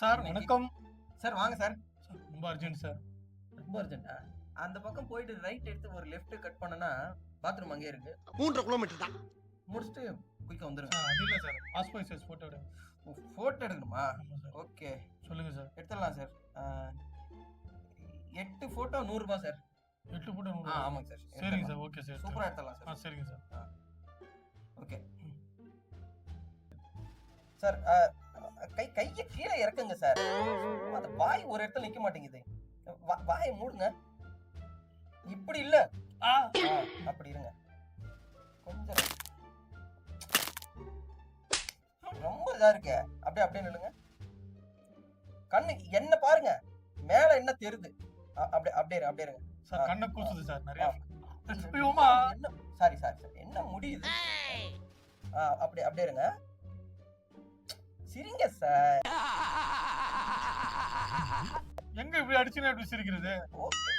Sir வணக்கம். Sir வாங்க sir. ரொம்ப அர்ஜென்ட் சார். ரொம்ப அர்ஜென்ட்டா அந்த பக்கம் போயிட்டு ரைட் எடுத்து ஒரு லெஃப்ட் கட் பண்ணனா பாத்ரூம் அங்கேயே இருக்கு. மூன்றரை கிலோமீட்டர் தான். முடிச்சுட்டு குயிக்கா வந்துருங்க. சார் அது இல்லை சார். பாஸ்போர்ட் சைஸ் ஃபோட்டோ எடுங்க. போட்டோ எடுக்கணுமா? ஓகே சொல்லுங்க சார். எடுத்துடலாம் சார். எட்டு போட்டோ நூறு ரூபாய் சார். எட்டு போட்டோ ஆ ஆமாங்க சார். சரிங்க சார் ஓகே சார். சூப்பரா எடுத்துடலாம் ஆ சார் சரிங்க சார். ஓகே. சார் ஆ, கை கையை கீழே இறக்குங்க சார். அந்த வாய் ஒரு இடத்துல நிக்க மாட்டேங்குது. வாயை மூடுங்க. இப்படி இல்ல. ஆ. ஆ, அப்படி இருங்க. கொஞ்சம். ரொம்ப இதா இருக்க. அப்படியே அப்படியே நில்லுங்க. கண்ணு என்ன பாருங்க. மேல என்ன தெரியுது அப்படியே அப்படியே அப்படியே இருங்க. சார் கண்ணை கூசுது சார் நிறைய. சாரி சாரி சாரி என்ன முடியுது? ஆ, அப்படியே அப்படியே இருங்க. சிரிங்க சார். எங்க இப்படி அடிச்சுனா எப்படி சிரிக்கிறது?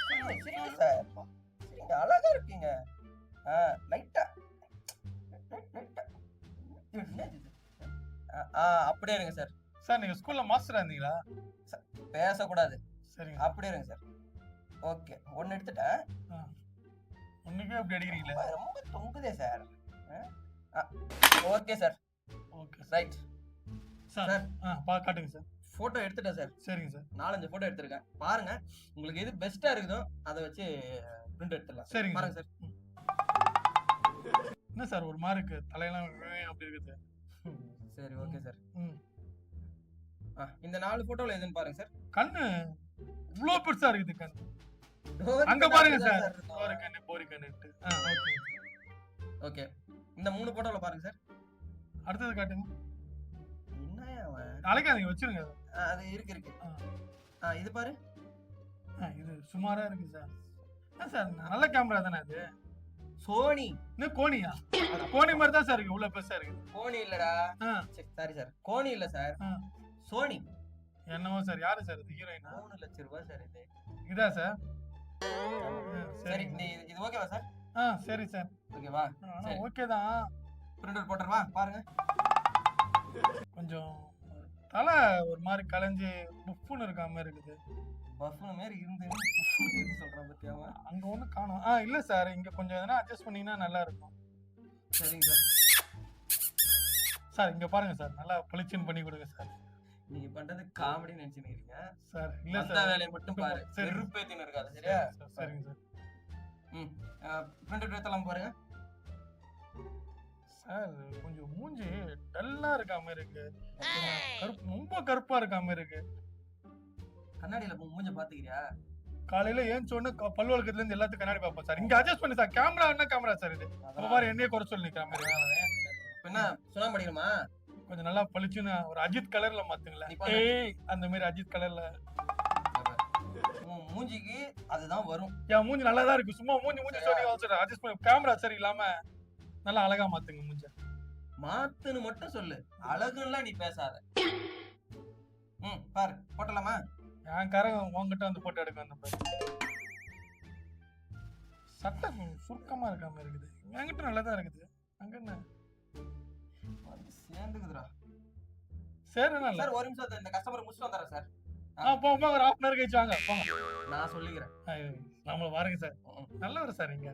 சிரிங்க சிரிங்க சார். சிரிங்க அழகா இருக்கீங்க. ஆ லைட்டா. அப்படியே இருங்க சார். சார் நீங்க ஸ்கூல்ல மாஸ்டரா இருந்தீங்களா? பேசக்கூடாது. சரிங்க. அப்படியே இருங்க சார். ஓகே ஒன்னு எடுத்துட்டேன். ஒண்ணுக்கே அப்படி அடிக்கிறீங்களே? ரொம்ப- தொங்குதே sir okay sir okay right sir sir. ஆ பா காட்டுங்க சார் போட்டோ எடுத்துட்டேன் சார் சரிங்க சார் நாலஞ்சு போட்டோ எடுத்திருக்கேன். பாருங்க உங்களுக்கு எது பெஸ்டா இருக்குதோ அதை வச்சு பிரிண்ட் எடுத்துடலாம். சரிங்க பாருங்க சார் என்ன சார் ஒரு மாதிரி இருக்கு தலையெல்லாம் அப்படி இருக்குது? சரி ஓகே சார் ம். ஆ, இந்த நாலு போட்டோல எதுன்னு பாருங்க சார் கண்ணு இவ்வளோ பெருசா இருக்குது கண்ணு. அங்க பாருங்க சார். இருக்கும். ஒரு கண்ணு போரி கண்ணுட்டு ஆ ஓகே. ஓகே இந்த மூணு போட்டோல பாருங்க சார். அடுத்தது காட்டுங்க. என்ன அவன்? அழைக்காதீங்க வச்சிருங்க. ஆ, அது இருக்கு இருக்கு. ஆ. ஆ, இது பாரு. ஆ, இது சுமாரா இருக்கு சார். என்ன சார் நல்ல கேமரா தானே அது? சோனி. இன்னும் கோனியா? கோனி மாதிரி தான் சார் இருக்கு இவ்வளவு பெருசா இருக்குது கோனி இல்லடா. ஆ. Sorry sir. கோனி இல்ல சார். ஆ. சோனி. என்னவோ சார் யாரு சார் இது ஹீரோயினா மூணு லட்சம் ரூபாய் சார் இது. இதா சார்? சரி இந்த இது- ஓகேவா சார்? ஆ சரி சார். ஓகேவா? சரி. ஓகே தான் பிரிண்ட் அவுட் போட்டுறவா பாருங்க. கொஞ்சம் தலை ஒரு மாதிரி கலைஞ்சு புஃப்னு இருக்காம இருக்குது. பஃபன் மாதிரி இருந்து பத்தியா அவன்? அங்க ஒண்ணு காணும். ஆ இல்ல சார். இங்க கொஞ்சம் எதனா அட்ஜஸ்ட் பண்ணீங்கன்னா நல்லா இருக்கும். சரிங்க சார். சார் இங்க பாருங்க சார். நல்லா பளிச்சுன்னு பண்ணி கொடுங்க சார். நீங்க பண்றது காமெடி நினைச்சுக்கிறீங்க சார் இல்ல சார். வேலையை மட்டும் பாரு. வெறுப்பேத்தின்னு இருக்காது சரியா? சார், சரிங்க சார். ம். பிரிண்ட் எடுத்தலாம் பாருங்க. சார் கொஞ்சம் மூஞ்சி டல்லா இருக்காம இருக்கு. கருப்பு ரொம்ப கருப்பா இருக்காம இருக்கு. கண்ணாடியில மூஞ்ச பாத்துக்கிறியா? காலையில ஏன் சொன்னு பல் இருந்து எல்லாத்துக்கும் கண்ணாடி பார்ப்போம் சார். இங்க அட்ஜஸ்ட் பண்ணி சார். கேமரா என்ன கேமரா சார் இது? என்னையே குறை சொல்லி. இப்ப என்ன சுண்ணாம்பு அடிக்கணுமா கொஞ்சம் நல்லா பளிச்சுன்னு ஒரு அஜித் கலர்ல மாத்துங்களேன். அந்த மாதிரி அஜித் கலர்ல. மூஞ்சிக்கு அதுதான் வரும். என் மூஞ்சி நல்லா தான் இருக்கு. சும்மா மூஞ்சி மூஞ்சி சொல்லி வச்சுறேன் அட்ஜஸ்ட் பண்ணி கேமரா சரி இல்லாம நல்லா அழகா மாத்துங்க மூஞ்ச. மாத்துன்னு மட்டும் சொல்லு. அழகுலாம் நீ பேசாத. ம் பாரு போட்டலாமா? என் கரகம் உங்ககிட்ட வந்து போட்டோ எடுக்க வந்த பாரு. சட்டை சுருக்கமா இருக்காம இருக்குது. என்கிட்ட நல்லா தான் இருக்குது. அங்க என்ன? சேர்ந்துக்குதுடா. சரி நல்லா சார் ஒரு நிமிஷம் இந்த கஸ்டமர் முடிச்சுட்டு வந்துடுறேன் சார். ஆ. போங்க ஒரு ஹாஃப் அன் கழிச்சு வாங்க போங்க. நான் சொல்லிக்கிறேன். நம்மள பாருங்க சார். நல்லவர் சார் நீங்க.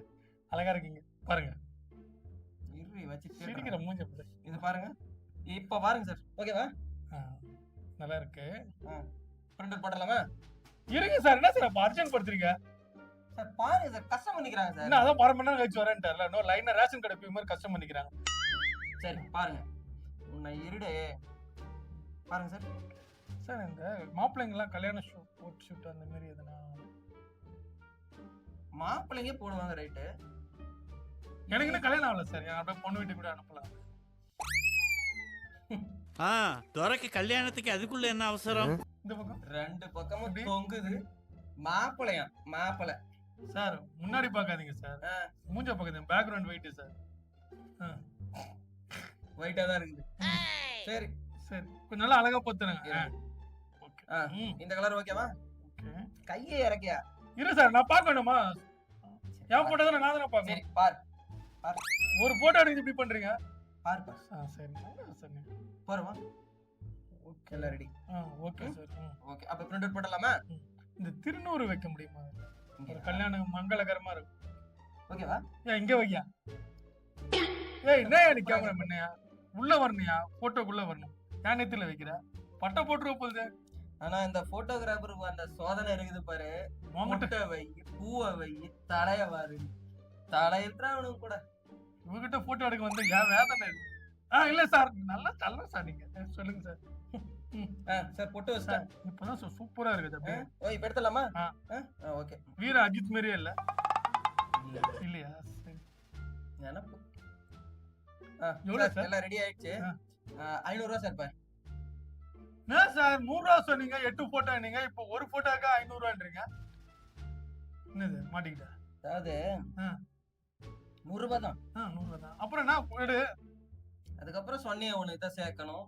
அழகா இருக்கீங்க. பாருங்க. இரு வச்சு சிரிக்கிற. மூஞ்ச. இது பாருங்க. இப்ப பாருங்க சார். ஓகேவா? நல்லா இருக்கு. பிரிண்ட் போட்டலாமா இருங்க சார் என்ன சார் அர்ஜென்ட் படுத்துறீங்க? சார் பாருங்க சார் கஷ்டம் பண்ணிக்கிறாங்க சார். என்ன அதான் அரை மணி நேரம் கழிச்சு வரேன்ட்டு இன்னும் லைனா ரேஷன் கடை போய் மாதிரி கஷ்டம் பண்ணிக்கிறாங்க சரி பாருங்க. உன்னை இருடு. பாருங்க சார். சார் இந்த மாப்பிள்ளைங்க எல்லாம் கல்யாண ஷூட் போட் ஷூட் அந்த மாதிரி எதனா? மாப்பிள்ளைங்க போடுவாங்க ரைட்டு எனக்கு இன்னும் கல்யாணம் ஆகல சார். என் அப்படியே பொண்ணு வீட்டுக்கு கூட அனுப்பலாம். ஆ துரைக்கு கல்யாணத்துக்கு அதுக்குள்ள என்ன அவசரம்? இந்த பக்கம். ரெண்டு பக்கமும் எப்படி? தொங்குது. மாப்பிள்ளையா? மாப்பிள்ளை. சார் முன்னாடி பார்க்காதீங்க சார். ஆ. மூஞ்ச பார்க்காதீங்க. Background white sir. ஒயிட்டா தான் இருக்குது. சரி சரி. கொஞ்சம் நல்லா அழகா. ம். இந்த கலர் ஓகேவா ஓகே கையை இறக்கியா? இரு சார் நான் பார்க்கணுமா? என் போட்டோ தானே நான் தானே சரி பாக்கணும் பார். ஒரு போட்டோ எடுத்து இப்படி பண்றீங்க? பார் பார். ஆ, சரி. சரி போறவா? ஓகே எல்லாம் ரெடி ஆ ஓகே சார் ம். ஓகே அப்ப பிரிண்ட் அவுட் போடலாமா இந்த திருநூறு வைக்க முடியுமா? ஒரு கல்யாணம் மங்களகரமா இருக்கும். ஓகேவா ஏன் இங்க வையா? ஏய் என்னையா நீ கேமரா பண்ணையா? உள்ள வரணுயா போட்டோக்குள்ள வரணும். ஏன் நெத்தில வைக்கிற? பட்டை போட்டுருவ போகுது. ஆனா இந்த போட்டோகிராஃபருக்கு அந்த சோதனை இருக்குது பாரு. முட்டை வை பூவை வை தலைய வாரு. தலையில அவனுக்கு கூட. இவகிட்ட போட்டோ எடுக்க வந்து ஏன் வேதனை இருக்கு ஆ இல்ல சார் நல்லா தள்ள சார் நீங்க. சொல்லுங்க சார். சார் பொட்டு வச்சிட்டேன். இப்பதான் சார் சூப்பரா இருக்குது அப்படியே. ஓ இப்ப எடுத்துடலாமா? ஆ. ஓகே. வீர அஜித் மாதிரியே இல்ல. இல்லையா? சரி. நினப்பு. எல்லாம் ரெடி ஆயிடுச்சு. ஆ. ஐநூறு ரூபா சார் இப்ப என்ன சார் நூறு ரூபா சொன்னீங்க எட்டு போட்டோ நீங்க இப்போ ஒரு போட்டோக்கா ஐநூறு ரூபான்றீங்க என்னது மாட்டிக்கிட்ட? அதாவது. நூறு ரூபாய் தான். நூறு ரூபா தான். அப்புறம் என்ன எடு. அதுக்கப்புறம் சொன்னியே ஒண்ணு இதை சேர்க்கணும்.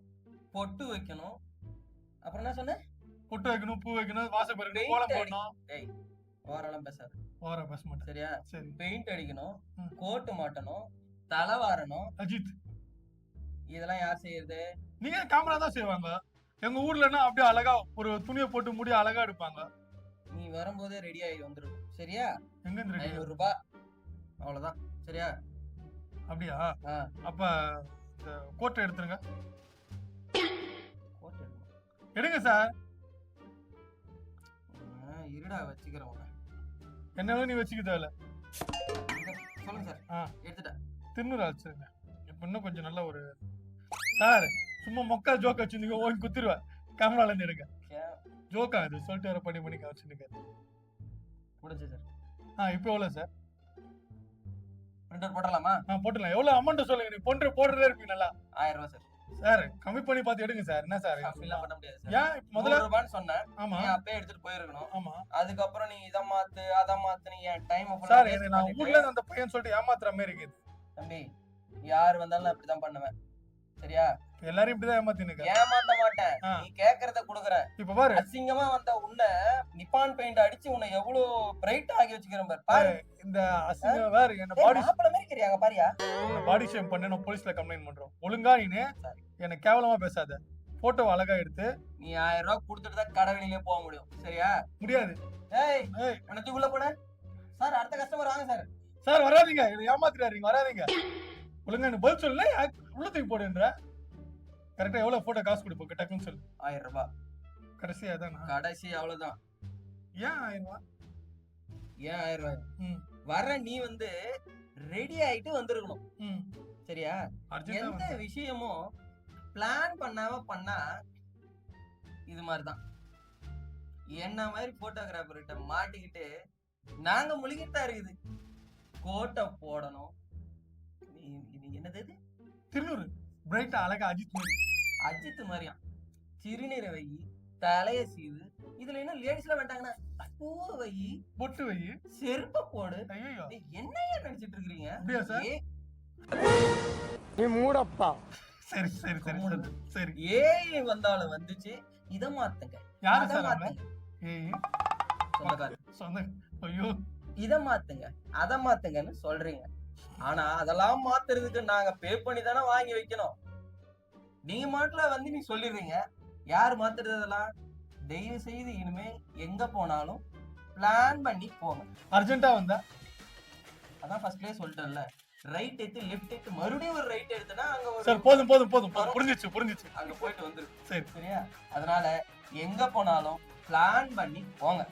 பொட்டு வைக்கணும். அப்புறம் என்ன சொன்ன பொட்டு வைக்கணும் பூ வைக்கணும் வாசல் பெருக்கணும் கோலம் போடணும். ஏய் ஓரெல்லாம் பேசாது ஓர பஸ் மட்டும். சரியா? சரி. பெயிண்ட் அடிக்கணும். கோட்டு மாட்டணும். தலை வாரணும் அஜித். இதெல்லாம் யார் செய்யறது? நீங்க கேமரா தான் செய்வாங்க. எங்க ஊர்லன்னா அப்படியே அழகா ஒரு துணியை போட்டு முடி அழகா எடுப்பாங்க. நீ வரும்போதே ரெடி ஆகி வந்துடும் சரியா? எங்க இருந்து ஐநூறு ரூபாய். அவ்வளவுதான். சரியா? அப்படியா. அப்ப இந்த கோட்டை எடுத்துருங்க. கோட்டு. எடுங்க சார் இருடா வச்சுக்கிறேன். என்ன நீ வச்சுக்க தேவையில்ல சொல்லுங்க சார். எடுத்துட்டேன். திருநூறு வச்சிருங்க இப்ப இன்னும் கொஞ்சம் நல்ல ஒரு சார் சும்மா மொக்கா ஜோக் வச்சிருந்தீங்க ஓங்கி குத்திருவேன். கேமரால இருந்து எடுங்க. ஜோக்கா இது? சொல்லிட்டு வர பண்ணி பண்ணி வச்சிருங்க முடிஞ்சு சார் ஆ இப்போ எவ்வளவு சார் பிரிண்டர் போடலாமா ஆ போட்டுலாம் எவ்வளவு அமௌண்ட் சொல்லுங்க நீ போன்ற போடுறதே இருப்பீங்க நல்லா. ஆயிரம் ரூபாய் சார் சார் கம்மி பண்ணி பார்த்து எடுங்க சார் என்ன சார் அப்படிலாம் பண்ண முடியாது சார் ஏன் முதல்ல ரூபான்னு சொன்னேன். ஆமா. நீ அப்பயே எடுத்துட்டு போயிருக்கணும். ஆமா. அதுக்கப்புறம் நீ இதை மாத்து அதை மாத்து நீ என் டைம் சார் நான் ஊர்ல அந்த பையன் சொல்லிட்டு ஏமாத்துற மாதிரி இருக்குது. தம்பி யார் வந்தாலும் நான் அப்படிதான் பண்ணுவேன். சரியா? எல்லாரும் இப்படிதான் ஏமாத்தினுக்க? ஏமாத்த மாட்டேன். நீ கேக்குறத குடுக்குறேன் இப்ப பாரு. அசிங்கமா வந்த உன்னை நிப்பான் பெயிண்ட் அடிச்சு உன்னை எவ்வளவு பிரைட் ஆகி வச்சுக்கிறேன் பாரு. பாரு. இந்த அசிங்க வேற என்ன பாடி மாப்பிள்ளை மாதிரி இருக்கிறியாங்க பாரியா? பாடி ஷேம் பண்ணி நான் போலீஸ்ல கம்ப்ளைண்ட் பண்றோம். ஒழுங்கா நீனு என்ன கேவலமா பேசாத. போட்டோ அழகா எடுத்து நீ ஆயிரம் ரூபாய் கொடுத்துட்டு தான் கடை வெளியிலே போக முடியும். சரியா? முடியாது. ஏய் ஏய். உனத்துக்குள்ள போன சார் அடுத்த கஸ்டமர் வாங்க சார். சார் வராதீங்க. என்ன ஏமாத்துறாரு நீங்க வராதீங்க. ஒழுங்கா எனக்கு பதில் சொல்லல உள்ள தூக்கி போடுன்ற கரெக்டா எவ்வளவு போட்டோ காசு கொடுப்போம் டக்குன்னு சொல்லு. ஆயிரம் ரூபாய் கடைசியா தானா கடைசி அவ்வளவுதான். ஏன் ஆயிரம் ரூபா ஏன் ஆயிரம் ரூபாய். வர நீ வந்து ரெடி ஆயிட்டு வந்திருக்கணும். ம். சரியா? எந்த விஷயமும் பிளான் பண்ணாம பண்ணா இது மாதிரிதான். என்ன மாதிரி போட்டோகிராஃபர்கிட்ட மாட்டிக்கிட்டு நாங்க முழுகிட்டு தான் இருக்குது. கோட்டை போடணும். இது- என்னது இது? திருநூறு. பிரைட்டா அழகா அஜித் மாதிரி. அஜித் மாதிரியாம் சிறுநீரை வை தலைய சீவு. இதுல என்ன லேடிஸ்ல வேண்டாங்கன்னா பூவை வை. பொட்டு வை. செருப்ப போடு. என்னய்யா நினைச்சிட்டு இருக்கிறீங்க? அப்படியா சார்? ஏ- சரி சரி சரி சரி சரி. ஏஐ வந்தாலும் வந்துச்சு. இத மாத்துங்க. யாரு சார் சொந்தக்காரர். சொந்த ஐயோ. இத மாத்துங்க அத மாத்துங்கன்னு சொல்றீங்க. ஆனா அதெல்லாம் மாத்துறதுக்கு நாங்க பே பண்ணி தானே வாங்கி வைக்கணும். நீங்க மாட்டுல வந்து நீ சொல்லிடுறீங்க யார் மாத்துறது அதெல்லாம்? தயவு செய்து இனிமே எங்க போனாலும் பிளான் பண்ணி போங்க அர்ஜென்ட்டா வந்தா? அதான் ஃபர்ஸ்ட்லயே சொல்லிட்டேன்ல ரைட் எடுத்து லெஃப்ட் எடுத்து மறுபடியும் ஒரு ரைட் எடுத்தனா அங்க ஒரு சார் போதும் போதும் போதும் போதும். புரிஞ்சிச்சு புரிஞ்சிச்சு அங்க போயிட்டு வந்துரு சரி. சரியா? அதனால எங்க போனாலும் பிளான் பண்ணி போங்க.